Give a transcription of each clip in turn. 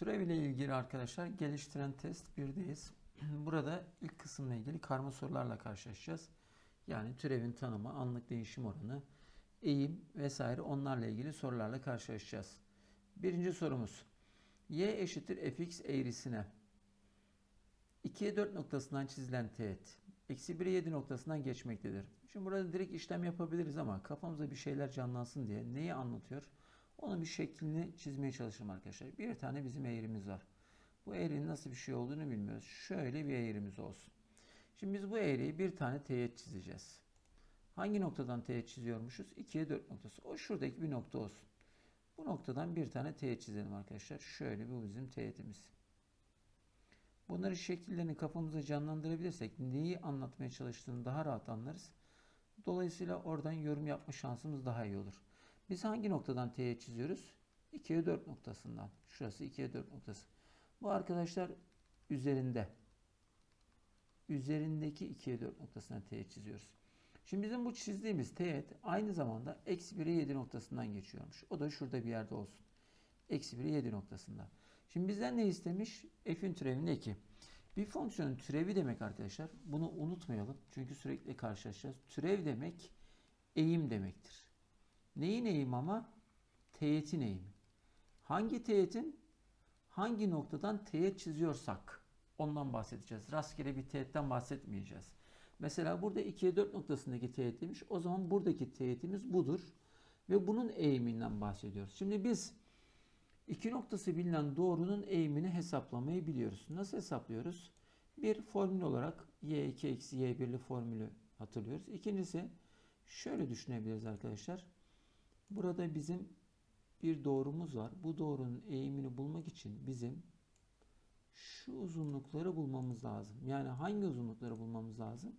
Türev ile ilgili arkadaşlar geliştiren test 1'deyiz. Burada ilk kısımla ilgili karma sorularla karşılaşacağız. Yani türevin tanımı, anlık değişim oranı, eğim vesaire onlarla ilgili sorularla karşılaşacağız. Birinci sorumuz. Y eşittir fx eğrisine 2'ye 4 noktasından çizilen teğet eksi 1'e 7 noktasından geçmektedir. Şimdi burada direkt işlem yapabiliriz ama kafamızda bir şeyler canlansın diye neyi anlatıyor? Onun bir şeklini çizmeye çalışırım arkadaşlar. Bir tane bizim eğrimiz var. Bu eğrinin nasıl bir şey olduğunu bilmiyoruz. Şöyle bir eğrimiz olsun. Şimdi biz bu eğriyi bir tane teğet çizeceğiz. Hangi noktadan teğet çiziyormuşuz? 2'ye 4 noktası. O şuradaki bir nokta olsun. Bu noktadan bir tane teğet çizelim arkadaşlar. Şöyle bu bizim teğetimiz. Bunları şekillerini kafamıza canlandırabilirsek neyi anlatmaya çalıştığını daha rahat anlarız. Dolayısıyla oradan yorum yapma şansımız daha iyi olur. Biz hangi noktadan teğet çiziyoruz? 2'ye 4 noktasından. Şurası 2'ye 4 noktası. Bu arkadaşlar üzerinde. Üzerindeki 2'ye 4 noktasından teğet çiziyoruz. Şimdi bizim bu çizdiğimiz teğet aynı zamanda eksi 1'e 7 noktasından geçiyormuş. O da şurada bir yerde olsun. Eksi 1'e 7 noktasında. Şimdi bizden ne istemiş? F'in türevinde 2. Bir fonksiyonun türevi demek arkadaşlar. Bunu unutmayalım. Çünkü sürekli karşılaşacağız. Türev demek eğim demektir. Neyin eğimi ama? Teğetin eğimi. Hangi teğetin? Hangi noktadan teğet çiziyorsak ondan bahsedeceğiz. Rastgele bir teğetten bahsetmeyeceğiz. Mesela burada 2'ye 4 noktasındaki teğet demiş. O zaman buradaki teğetimiz budur. Ve bunun eğiminden bahsediyoruz. Şimdi biz iki noktası bilinen doğrunun eğimini hesaplamayı biliyoruz. Nasıl hesaplıyoruz? Bir formül olarak y2 eksi y1'li formülü hatırlıyoruz. İkincisi şöyle düşünebiliriz arkadaşlar. Burada bizim bir doğrumuz var. Bu doğrunun eğimini bulmak için bizim şu uzunlukları bulmamız lazım. Yani hangi uzunlukları bulmamız lazım?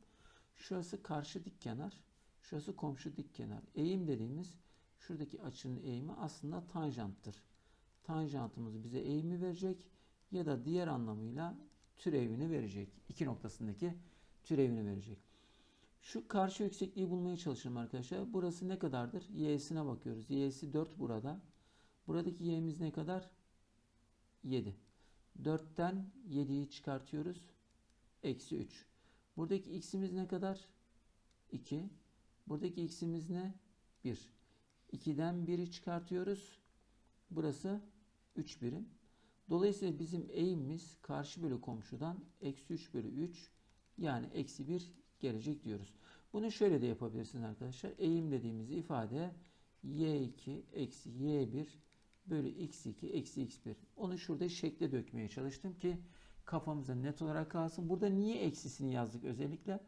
Şurası karşı dik kenar, şurası komşu dik kenar. Eğim dediğimiz şuradaki açının eğimi aslında tanjanttır. Tanjantımız bize eğimi verecek ya da diğer anlamıyla türevini verecek. İki noktasındaki türevini verecek. Şu karşı yüksekliği bulmaya çalışalım arkadaşlar. Burası ne kadardır? Y'sine bakıyoruz. Y'si 4 burada. Buradaki y'miz ne kadar? 7. 4'ten 7'yi çıkartıyoruz. Eksi 3. Buradaki x'imiz ne kadar? 2. Buradaki x'imiz ne? 1. 2'den 1'i çıkartıyoruz. Burası 3 birim. Dolayısıyla bizim eğimimiz karşı bölü komşudan eksi 3 bölü 3 yani eksi 1 gelecek diyoruz. Bunu şöyle de yapabilirsiniz arkadaşlar. Eğim dediğimiz ifade y2 eksi y1 bölü x2 eksi x1. Onu şurada şekle dökmeye çalıştım ki kafamıza net olarak kalsın. Burada niye eksisini yazdık özellikle?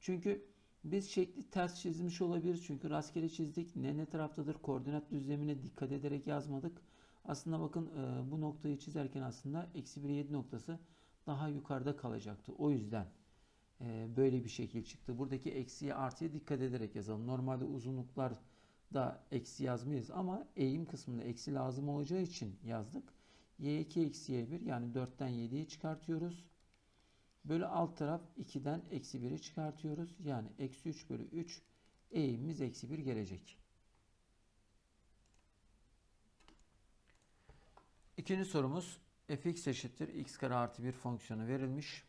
Çünkü biz şekli ters çizmiş olabiliriz. Çünkü rastgele çizdik. Ne ne taraftadır? Koordinat düzlemine dikkat ederek yazmadık. Aslında bakın e, bu noktayı çizerken aslında eksi 1 7 noktası daha yukarıda kalacaktı. O yüzden böyle bir şekil çıktı. Buradaki eksiye artıya dikkat ederek yazalım. Normalde uzunluklar da eksi yazmayız ama eğim kısmında eksi lazım olacağı için yazdık. y2 eksi y1 yani 4'ten 7'yi çıkartıyoruz. Bölü alt taraf 2'den eksi 1'i çıkartıyoruz. Yani eksi 3 bölü 3 eğimimiz eksi 1 gelecek. İkinci sorumuz fx eşittir x kare artı 1 fonksiyonu verilmiş.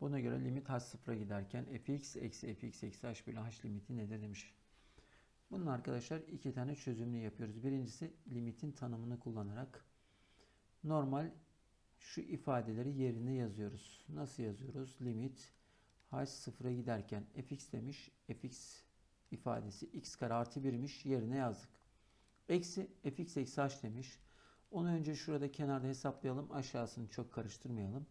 Buna göre limit h sıfıra giderken fx eksi fx eksi h bölü h limiti nedir demiş. Bunun arkadaşlar iki tane çözümünü yapıyoruz. Birincisi limitin tanımını kullanarak normal şu ifadeleri yerine yazıyoruz. Nasıl yazıyoruz? Limit h sıfıra giderken fx demiş. fx ifadesi x kare artı 1'miş. Yerine yazdık. Eksi fx eksi h demiş. Onu önce şurada kenarda hesaplayalım. Aşağısını çok karıştırmayalım.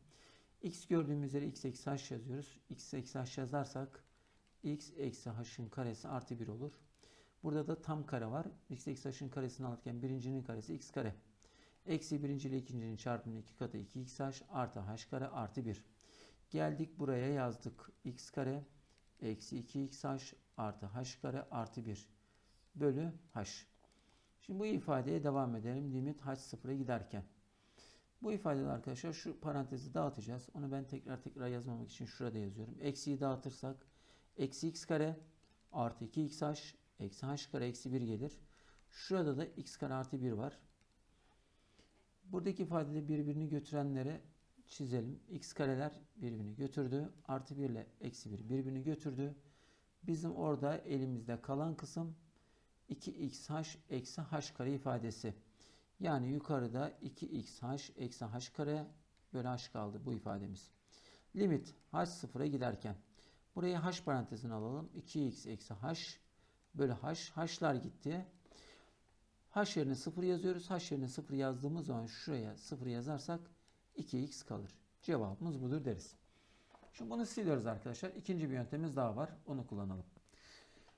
X gördüğümüz yere x eksi h yazıyoruz. x eksi h yazarsak x eksi h'ın karesi artı 1 olur. Burada da tam kare var. x eksi h'ın karesini alırken birincinin karesi x kare. Eksi birinci ile ikincinin çarpımının iki katı 2xh artı h kare artı 1. Geldik buraya yazdık. x kare eksi 2xh artı h kare artı 1 bölü h. Şimdi bu ifadeye devam edelim. Limit h sıfıra giderken. Bu ifadede arkadaşlar şu parantezi dağıtacağız. Onu ben tekrar tekrar yazmamak için şurada yazıyorum. Eksiyi dağıtırsak eksi x kare artı 2xh eksi h kare eksi 1 gelir. Şurada da x kare artı 1 var. Buradaki ifadede birbirini götürenleri çizelim. x kareler birbirini götürdü. Artı 1 ile eksi 1 birbirini götürdü. Bizim orada elimizde kalan kısım 2xh eksi h kare ifadesi. Yani yukarıda 2xh eksi h kare bölü h kaldı bu ifademiz. Limit h sıfıra giderken. Buraya h parantezini alalım. 2x eksi h bölü h. h'lar gitti. h yerine 0 yazıyoruz. h yerine 0 yazdığımız zaman şuraya 0 yazarsak 2x kalır. Cevabımız budur deriz. Şimdi bunu siliyoruz arkadaşlar. İkinci bir yöntemimiz daha var. Onu kullanalım.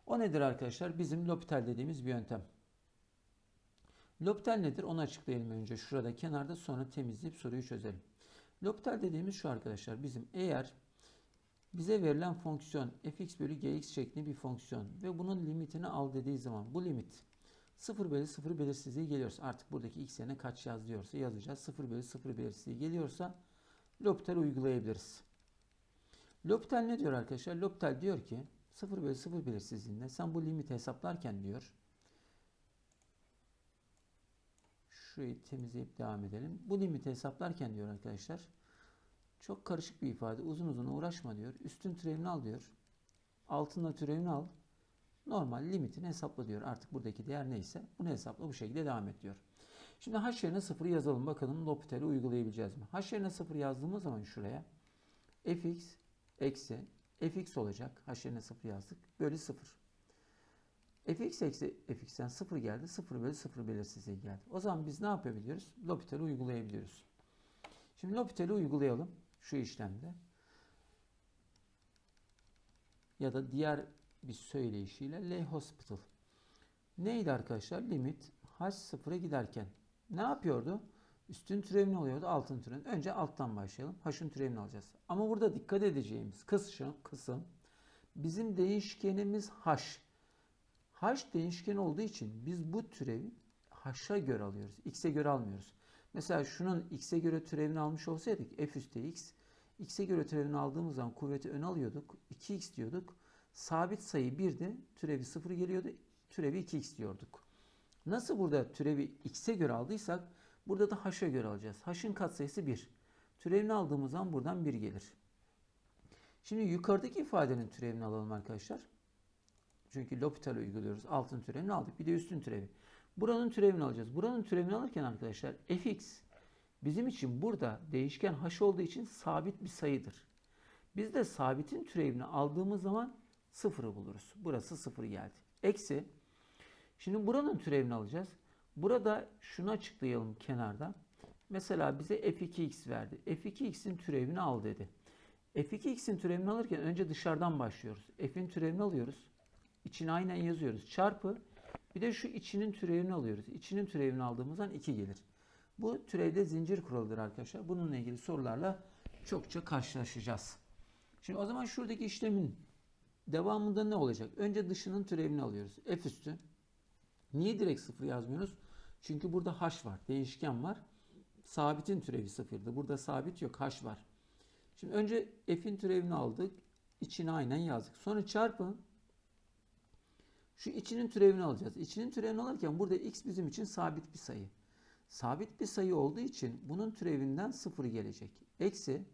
O nedir arkadaşlar? Bizim L'Hopital dediğimiz bir yöntem. L'Hopital nedir? Onu açıklayalım önce. Şurada kenarda sonra temizleyip soruyu çözelim. L'Hopital dediğimiz şu arkadaşlar. Bizim eğer bize verilen fonksiyon fx bölü gx şeklinde bir fonksiyon ve bunun limitini al dediği zaman bu limit 0 bölü 0 belirsizliği geliyorsa artık buradaki x yerine kaç yaz diyorsa yazacağız. 0 bölü 0 belirsizliği geliyorsa L'Hopital uygulayabiliriz. L'Hopital ne diyor arkadaşlar? L'Hopital diyor ki 0 bölü 0 belirsizliğinde sen bu limiti hesaplarken diyor şurayı temizleyip devam edelim. Bu limiti hesaplarken diyor arkadaşlar çok karışık bir ifade. Uzun uzun uğraşma diyor. Üstün türevini al diyor. Altında türevini al. Normal limitini hesapla diyor. Artık buradaki değer neyse bunu hesapla bu şekilde devam et diyor. Şimdi h yerine 0 yazalım. Bakalım L'Hopital'i uygulayabileceğiz mi? h yerine 0 yazdığımız zaman şuraya fx eksi fx olacak. h yerine 0 yazdık. Bölü 0. fx eksi fx'ten 0 geldi. 0 bölü 0 belirsizliği geldi. O zaman biz ne yapabiliyoruz? L'Hopital'i uygulayabiliyoruz. Şimdi L'Hopital'i uygulayalım şu işlemde. Ya da diğer bir söyleyişiyle L. Neydi arkadaşlar? Limit h sıfıra giderken ne yapıyordu? Üstün türevini alıyordu, altın türevini. Önce alttan başlayalım. H'ın türevini alacağız. Ama burada dikkat edeceğimiz kısım, kısım bizim değişkenimiz h. h değişken olduğu için biz bu türevi h'a göre alıyoruz. x'e göre almıyoruz. Mesela şunun x'e göre türevini almış olsaydık f üstü x, x'e göre türevini aldığımız zaman kuvveti ön alıyorduk. 2x diyorduk. Sabit sayı 1'di. Türevi 0 geliyordu. Türevi 2x diyorduk. Nasıl burada türevi x'e göre aldıysak burada da h'a göre alacağız. h'ın katsayısı 1. Türevini aldığımız zaman buradan 1 gelir. Şimdi yukarıdaki ifadenin türevini alalım arkadaşlar. Çünkü L'Hopital uyguluyoruz. Altın türevini aldık. Bir de üstün türevi. Buranın türevini alacağız. Buranın türevini alırken arkadaşlar fx bizim için burada değişken h olduğu için sabit bir sayıdır. Biz de sabitin türevini aldığımız zaman sıfırı buluruz. Burası sıfır geldi. Eksi. Şimdi buranın türevini alacağız. Burada şunu açıklayalım kenarda. Mesela bize f2x verdi. f2x'in türevini al dedi. f2x'in türevini alırken önce dışarıdan başlıyoruz. f'in türevini alıyoruz. İçine aynen yazıyoruz. Çarpı bir de şu içinin türevini alıyoruz. İçinin türevini aldığımızdan 2 gelir. Bu türevde zincir kuralıdır arkadaşlar. Bununla ilgili sorularla çokça karşılaşacağız. Şimdi o zaman şuradaki işlemin devamında ne olacak? Önce dışının türevini alıyoruz. F üstü. Niye direkt 0 yazmıyoruz? Çünkü burada h var. Değişken var. Sabitin türevi sıfırdı. Burada sabit yok. h var. Şimdi önce f'in türevini aldık. İçine aynen yazdık. Sonra çarpı şu içinin türevini alacağız. İçinin türevini alırken burada x bizim için sabit bir sayı. Sabit bir sayı olduğu için bunun türevinden 0 gelecek. Eksi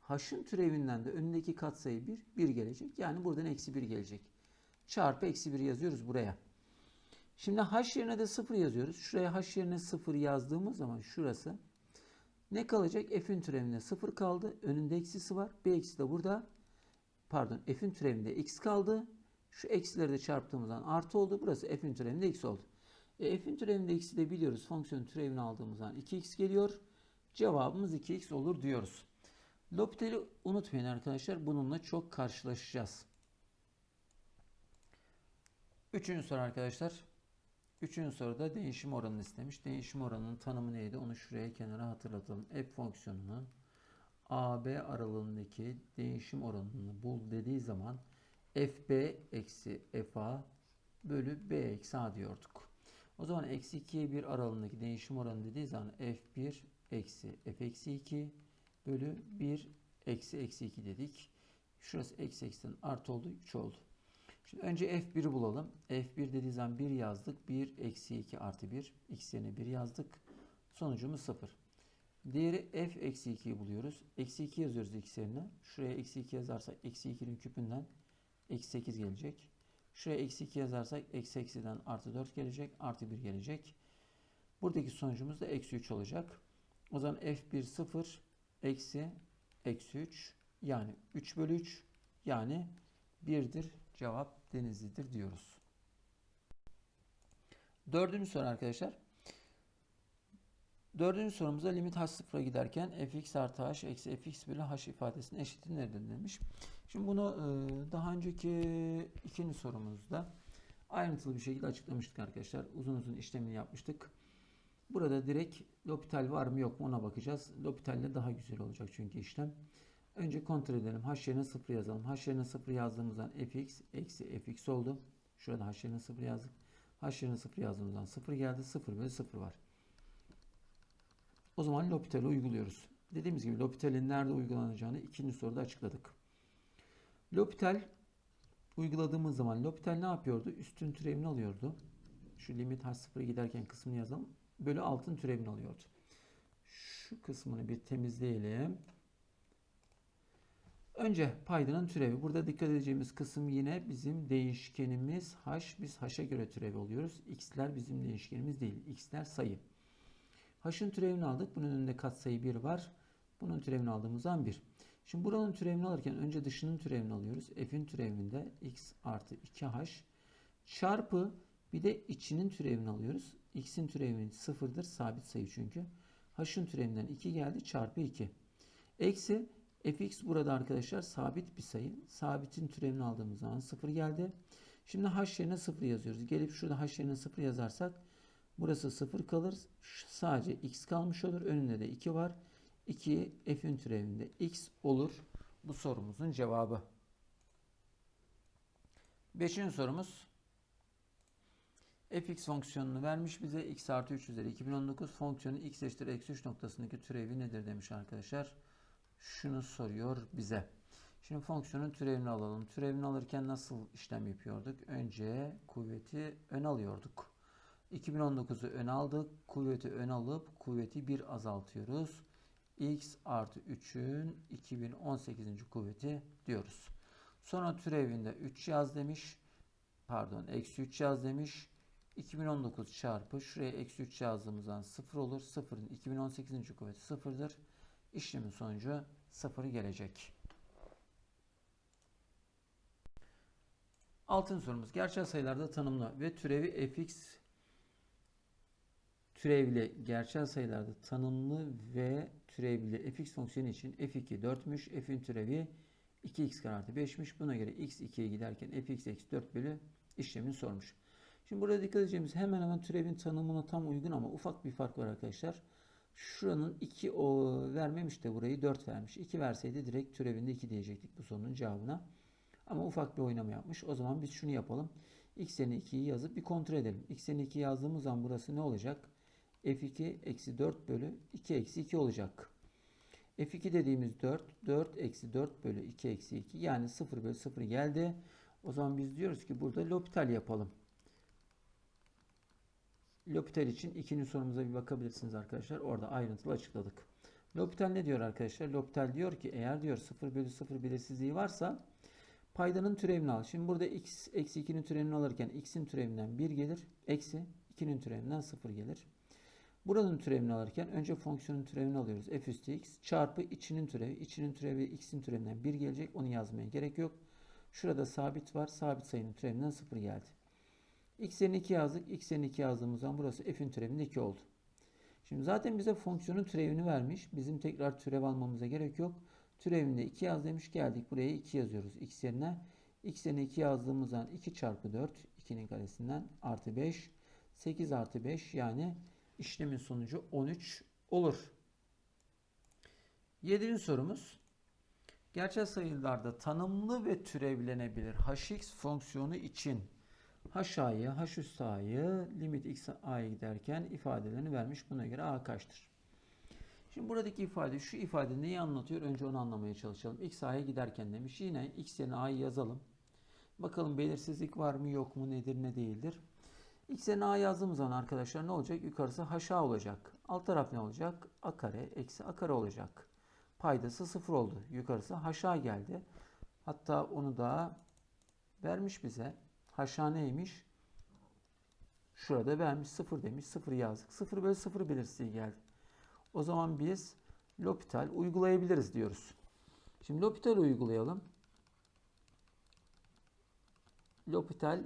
h'ın türevinden de önündeki katsayı 1, 1 gelecek. Yani buradan eksi 1 gelecek. Çarpı eksi 1 yazıyoruz buraya. Şimdi h yerine de 0 yazıyoruz. Şuraya h yerine 0 yazdığımız zaman şurası ne kalacak? F'in türevinde 0 kaldı. Önünde eksisi var. B eksi de burada. Pardon f'in türevinde x kaldı. Şu eksileri de çarptığımızdan artı oldu. Burası f'in türevinde x oldu. E, f'in türevinde x'i de biliyoruz. Fonksiyonun türevini aldığımızdan 2x geliyor. Cevabımız 2x olur diyoruz. L'Hopital'i unutmayın arkadaşlar. Bununla çok karşılaşacağız. Üçüncü soru arkadaşlar. Üçüncü soruda değişim oranını istemiş. Değişim oranının tanımı neydi? Onu şuraya kenara hatırlatalım. F fonksiyonunun AB aralığındaki değişim oranını bul dediği zaman fb eksi fa bölü b eksi a diyorduk. O zaman eksi 2'ye 1 aralığındaki değişim oranı dediği zaman f1 eksi f eksi 2 bölü 1 eksi eksi 2 dedik. Şurası eksi eksiden artı oldu 3 oldu. Şimdi önce f1'i bulalım. f1 dediği zaman 1 yazdık. 1 eksi 2 artı 1. x yerine 1 yazdık. Sonucumuz 0. Diğeri f eksi 2'yi buluyoruz. Eksi 2 yazıyoruz x yerine. Şuraya eksi 2 yazarsak eksi 2'nin küpünden eksi 8 gelecek. Şuraya eksi 2 yazarsak eksi eksiden artı 4 gelecek. Artı 1 gelecek. Buradaki sonucumuz da eksi 3 olacak. O zaman f1 0 eksi eksi 3 yani 3 bölü 3 yani 1'dir. Cevap Denizli'dir diyoruz. Dördüncü soru arkadaşlar. Dördüncü sorumuzda limit h sıfıra giderken fx artı h eksi fx bölü h ifadesinin eşiti nedir demiş. Şimdi bunu e, daha önceki ikinci sorumuzda ayrıntılı bir şekilde açıklamıştık arkadaşlar. Uzun uzun işlemini yapmıştık. Burada direkt L'Hopital var mı yok mu ona bakacağız. L'Hopital'le daha güzel olacak çünkü işlem. Önce kontrol edelim. H yerine 0 yazalım. H yerine 0 yazdığımızdan fx eksi fx oldu. Şurada h yerine 0 yazdık. H yerine 0 yazdığımızdan 0 geldi. 0 bölü 0 var. O zaman L'Hopital'i uyguluyoruz. Dediğimiz gibi L'Hopital'in nerede uygulanacağını ikinci soruda açıkladık. L'Hopital uyguladığımız zaman L'Hopital ne yapıyordu? Üstün türevini alıyordu. Şu limit h0'a giderken kısmını yazalım. Bölü altın türevini alıyordu. Şu kısmını bir temizleyelim. Önce paydanın türevi. Burada dikkat edeceğimiz kısım yine bizim değişkenimiz h. Biz h'a göre türev oluyoruz. x'ler bizim değişkenimiz değil. x'ler sayı. H'ın türevini aldık. Bunun önünde katsayı 1 var. Bunun türevini aldığımızdan 1. Şimdi buranın türevini alırken önce dışının türevini alıyoruz. F'in türevinde x artı 2h çarpı bir de içinin türevini alıyoruz. X'in türevi sıfırdır. Sabit sayı çünkü. H'ın türevinden 2 geldi. Çarpı 2. Eksi fx burada arkadaşlar sabit bir sayı. Sabitin türevini aldığımız zaman 0 geldi. Şimdi h yerine 0 yazıyoruz. Gelip şurada h yerine 0 yazarsak burası 0 kalır. Sadece x kalmış olur. Önünde de 2 var. 2 f'in türevinde x olur. Bu sorumuzun cevabı. Beşinci sorumuz. fx fonksiyonunu vermiş bize. x artı 3 üzeri 2019 fonksiyonu x eşittir eksi 3 noktasındaki türevi nedir demiş arkadaşlar. Şunu soruyor bize. Şimdi fonksiyonun türevini alalım. Türevini alırken nasıl işlem yapıyorduk? Önce kuvveti ön alıyorduk. 2019'u ön aldık. Kuvveti ön alıp kuvveti 1 azaltıyoruz. X artı 3'ün 2018. kuvveti diyoruz. Sonra türevinde 3 yaz demiş. Pardon eksi 3 yaz demiş. 2019 çarpı şuraya eksi 3 yazdığımızdan 0 olur. 0'ın 2018. kuvveti 0'dır. İşlemin sonucu 0 gelecek. Altın sorumuz. Gerçel sayılarda tanımlı ve türevi fx türevli gerçel sayılarda tanımlı ve türevli fx fonksiyonu için f2 4'müş. f'in türevi 2x kare artı 5'miş. Buna göre x 2'ye giderken fx eksi 4 bölü işlemini sormuş. Şimdi burada dikkat edeceğimiz hemen hemen türevin tanımına tam uygun ama ufak bir fark var arkadaşlar. Şuranın 2 o vermemiş de burayı 4 vermiş. 2 verseydi direkt türevinde 2 diyecektik bu sorunun cevabına. Ama ufak bir oynama yapmış. O zaman biz şunu yapalım. x yerine 2'yi yazıp bir kontrol edelim. x yerine 2 yazdığımız zaman burası ne olacak? F2 eksi 4 bölü 2 eksi 2 olacak. f2 dediğimiz 4. 4 eksi 4 bölü 2 eksi 2. Yani 0 bölü 0 geldi. O zaman biz diyoruz ki burada L'Hopital yapalım. L'Hopital için ikinci sorumuza bir bakabilirsiniz arkadaşlar. Orada ayrıntılı açıkladık. L'Hopital ne diyor arkadaşlar? L'Hopital diyor ki eğer diyor 0 bölü 0 belirsizliği varsa paydanın türevini al. Şimdi burada x eksi 2'nin türevini alırken x'in türevinden 1 gelir. Eksi 2'nin türevinden 0 gelir. Buranın türevini alırken önce fonksiyonun türevini alıyoruz. f üstü x çarpı içinin türevi. İçinin türevi x'in türevinden 1 gelecek. Onu yazmaya gerek yok. Şurada sabit var. Sabit sayının türevinden 0 geldi. x yerine 2 yazdık. x yerine 2 yazdığımız zaman burası f'in türevinde 2 oldu. Şimdi zaten bize fonksiyonun türevini vermiş. Bizim tekrar türev almamıza gerek yok. Türevinde 2 yaz demiş. Geldik buraya 2 yazıyoruz x yerine. x yerine 2 yazdığımız zaman 2 çarpı 4 2'nin karesinden artı 5 8 artı 5 yani işlemin sonucu 13 olur. Yedinci sorumuz. Gerçel sayılarda tanımlı ve türevlenebilir hx fonksiyonu için h a'yı, h üstü a'yı limit x a'ya giderken ifadelerini vermiş. Buna göre a kaçtır? Şimdi buradaki ifade şu ifade neyi anlatıyor? Önce onu anlamaya çalışalım. x a'ya giderken demiş. Yine x yerine a'yı yazalım. Bakalım belirsizlik var mı yok mu nedir ne değildir. X yerine a yazdığımız zaman arkadaşlar ne olacak? Yukarısı haşa olacak. Alt taraf ne olacak? a kare eksi a kare olacak. Paydası sıfır oldu. Yukarısı haşa geldi. Hatta onu da vermiş bize. Haşa neymiş? Şurada vermiş sıfır demiş. Sıfır yazdık. Sıfır bölü sıfır belirsizliği geldi. O zaman biz L'Hopital uygulayabiliriz diyoruz. Şimdi L'Hopital uygulayalım. L'Hopital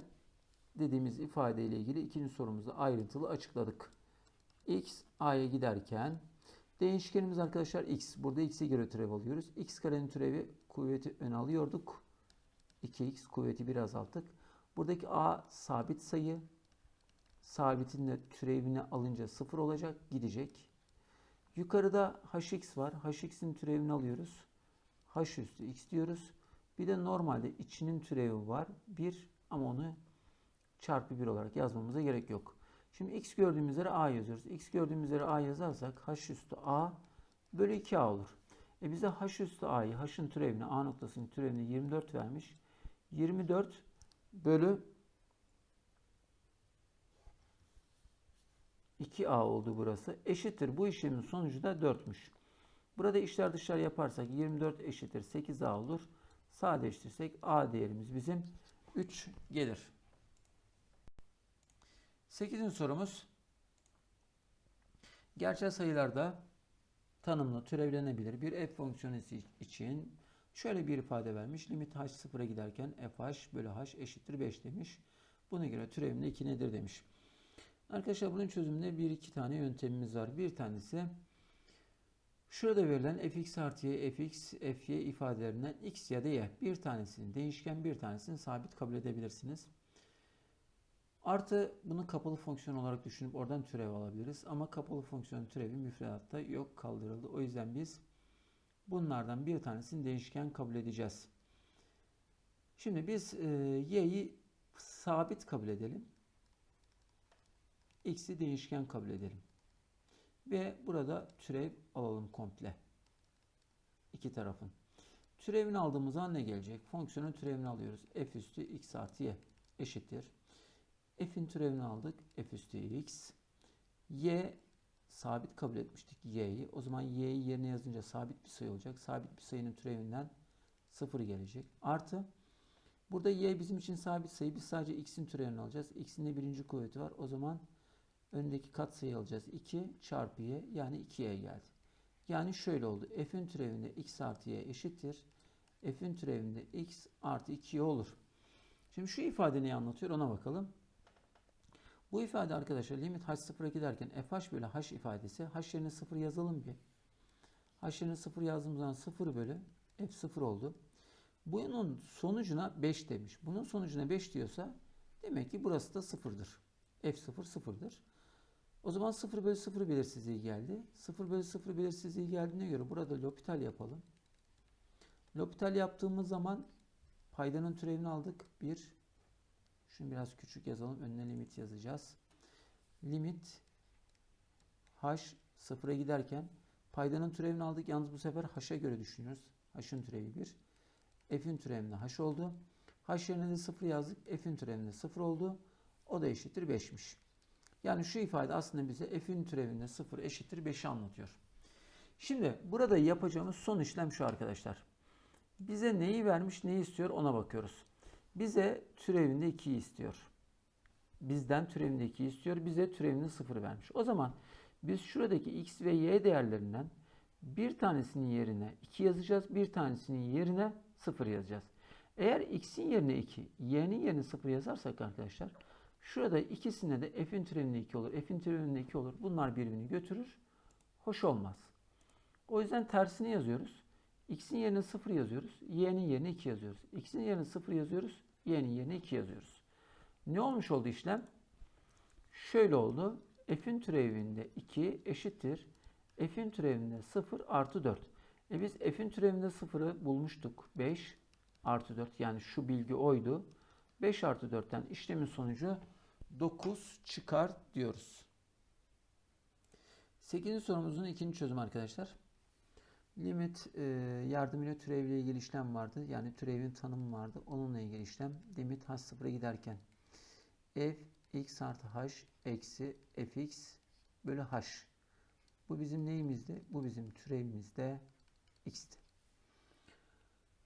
dediğimiz ifade ile ilgili ikinci sorumuzu ayrıntılı açıkladık. x a'ya giderken değişkenimiz arkadaşlar x. Burada x'e göre türev alıyoruz. x karenin türevi kuvveti ön alıyorduk. 2x kuvveti bir azalttık. Buradaki a sabit sayı. Sabitin de türevini alınca sıfır olacak. Gidecek. Yukarıda hx var. hx'in türevini alıyoruz. h üstü x diyoruz. Bir de normalde içinin türevi var. 1 ama onu çarpı 1 olarak yazmamıza gerek yok. Şimdi x gördüğümüz yere a yazıyoruz. x gördüğümüz yere a yazarsak h üstü a bölü 2a olur. E bize h üstü a'yı h'ın türevini a noktasının türevini 24 vermiş. 24 bölü 2a oldu burası. Eşittir. Bu işlemin sonucu da 4'müş. Burada işler dışlar yaparsak 24 eşittir 8a olur. Sadeleştirsek a değerimiz bizim 3 gelir. 8. sorumuz. Gerçel sayılarda tanımlı türevlenebilir bir f fonksiyonu için şöyle bir ifade vermiş. Limit h sıfıra giderken fh bölü h eşittir 5 demiş. Buna göre türevinde 2 nedir demiş. Arkadaşlar bunun çözümünde bir iki tane yöntemimiz var. Bir tanesi şurada verilen fx artı y, fx, fy ifadelerinden x ya da y bir tanesini değişken bir tanesini sabit kabul edebilirsiniz. Artı bunu kapalı fonksiyon olarak düşünüp oradan türev alabiliriz. Ama kapalı fonksiyon türevi müfredatta yok kaldırıldı. O yüzden biz bunlardan bir tanesini değişken kabul edeceğiz. Şimdi biz e, y'yi sabit kabul edelim. x'i değişken kabul edelim. Ve burada türev alalım komple. İki tarafın. Türevini aldığımız an ne gelecek? Fonksiyonun türevini alıyoruz. f üstü x artı y eşittir. F'in türevini aldık. F üstü x. Y sabit kabul etmiştik y'yi. O zaman y'yi yerine yazınca sabit bir sayı olacak. Sabit bir sayının türevinden 0 gelecek. Artı burada y bizim için sabit sayı. Biz sadece x'in türevini alacağız. x'in de birinci kuvveti var. O zaman öndeki katsayı alacağız. 2 çarpı y yani 2y geldi. Yani şöyle oldu. F'in türevinde x artı y eşittir. F'in türevinde x artı 2y olur. Şimdi şu ifade neyi anlatıyor ona bakalım. Bu ifade arkadaşlar limit h sıfıra giderken fh bölü h ifadesi h yerine 0 yazalım bir. h yerine 0 yazdığımız zaman 0 bölü f 0 oldu. Bunun sonucuna 5 demiş. Bunun sonucuna 5 diyorsa demek ki burası da 0'dır. f 0 0'dır. O zaman 0 bölü 0 belirsizliği geldi. 0 bölü 0 belirsizliği geldiğine göre burada L'Hopital yapalım. L'Hopital yaptığımız zaman paydanın türevini aldık. 1 şunu biraz küçük yazalım. Önüne limit yazacağız. Limit h sıfıra giderken paydanın türevini aldık. Yalnız bu sefer h'a göre düşünüyoruz. h'ın türevi 1. f'in türevinde h oldu. h yerine de 0 yazdık. f'in türevinde 0 oldu. O da eşittir 5'miş. Yani şu ifade aslında bize f'in türevinde 0 eşittir 5'i anlatıyor. Şimdi burada yapacağımız son işlem şu arkadaşlar. Bize neyi vermiş, neyi istiyor ona bakıyoruz. Bize türevinde 2'yi istiyor. Bizden türevinde 2'yi istiyor. Bize türevinde 0 vermiş. O zaman biz şuradaki x ve y değerlerinden bir tanesinin yerine 2 yazacağız. Bir tanesinin yerine 0 yazacağız. Eğer x'in yerine 2, y'nin yerine 0 yazarsak arkadaşlar şurada ikisine de f'in türevinde 2 olur. F'in türevinde 2 olur. Bunlar birbirini götürür. Hoş olmaz. O yüzden tersini yazıyoruz. X'in yerine 0 yazıyoruz. Y'nin yerine 2 yazıyoruz. X'in yerine 0 yazıyoruz. Y'nin yerine 2 yazıyoruz. Ne olmuş oldu işlem? Şöyle oldu. F'in türevinde 2 eşittir. F'in türevinde 0 artı 4. E biz F'in türevinde 0'ı bulmuştuk. 5 artı 4 yani şu bilgi oydu. 5 artı 4'ten işlemin sonucu 9 çıkar diyoruz. 8. sorumuzun ikinci çözümü arkadaşlar. Limit e, yardımıyla türevle ilgili işlem vardı. Yani türevin tanımı vardı. Onunla ilgili işlem limit h sıfıra giderken f x artı h eksi fx bölü h. Bu bizim neyimizdi? Bu bizim türevimizde x'ti.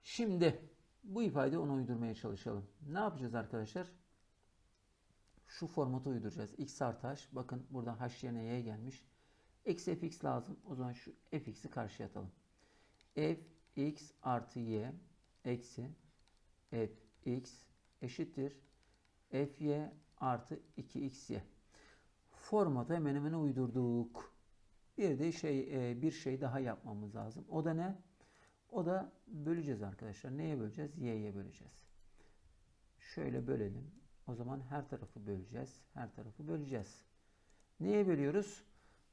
Şimdi bu ifadeyi ona uydurmaya çalışalım. Ne yapacağız arkadaşlar? Şu formata uyduracağız. x artı h. Bakın burada h yerine y gelmiş. Eksi fx lazım. O zaman şu fx'i karşıya atalım. fx artı y eksi fx eşittir fy artı 2xy. Formatı hemen hemen uydurduk. Bir de şey e, bir şey daha yapmamız lazım. O da ne? O da böleceğiz arkadaşlar. Neye böleceğiz? Y'ye böleceğiz. Şöyle bölelim. O zaman her tarafı böleceğiz. Her tarafı böleceğiz. Neye bölüyoruz?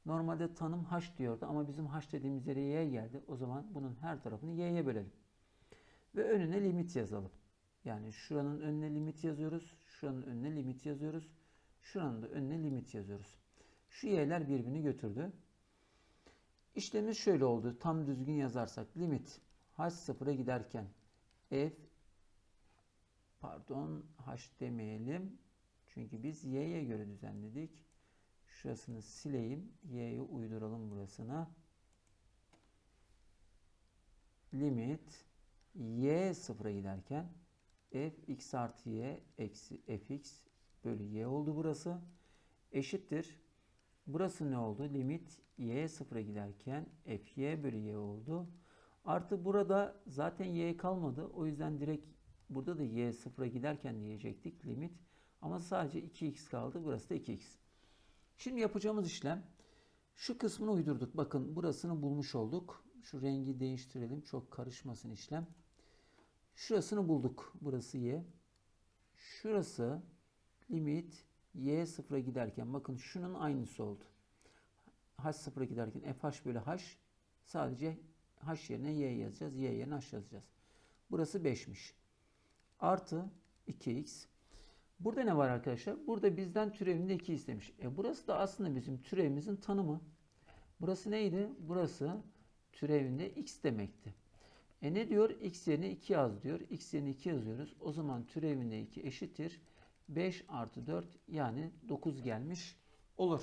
Normalde tanım h diyordu ama bizim h dediğimiz yere y geldi. O zaman bunun her tarafını y'ye bölelim. Ve önüne limit yazalım. Yani şuranın önüne limit yazıyoruz. Şuranın önüne limit yazıyoruz. Şuranın da önüne limit yazıyoruz. Şu y'ler birbirini götürdü. İşlemimiz şöyle oldu. Tam düzgün yazarsak limit h sıfıra giderken f pardon h demeyelim. Çünkü biz y'ye göre düzenledik. Şurasını sileyim. Y'ye uyduralım burasına. Limit y sıfıra giderken f x artı y eksi fx bölü y oldu burası. Eşittir. Burası ne oldu? Limit y sıfıra giderken fy bölü y oldu. Artı burada zaten y kalmadı. O yüzden direkt burada da y sıfıra giderken diyecektik limit. Ama sadece 2x kaldı. Burası da 2x. Şimdi yapacağımız işlem şu kısmını uydurduk. Bakın burasını bulmuş olduk. Şu rengi değiştirelim. Çok karışmasın işlem. Şurasını bulduk. Burası y. Şurası limit y sıfıra giderken bakın şunun aynısı oldu. h sıfıra giderken fh bölü h sadece h yerine y yazacağız. Y yerine h yazacağız. Burası 5'miş. Artı 2x. Burada ne var arkadaşlar? Burada bizden türevinde 2 istemiş. E burası da aslında bizim türevimizin tanımı. Burası neydi? Burası türevinde x demekti. E ne diyor? x yerine 2 yaz diyor. x yerine 2 yazıyoruz. O zaman türevinde 2 eşittir. 5 artı 4 yani 9 gelmiş olur.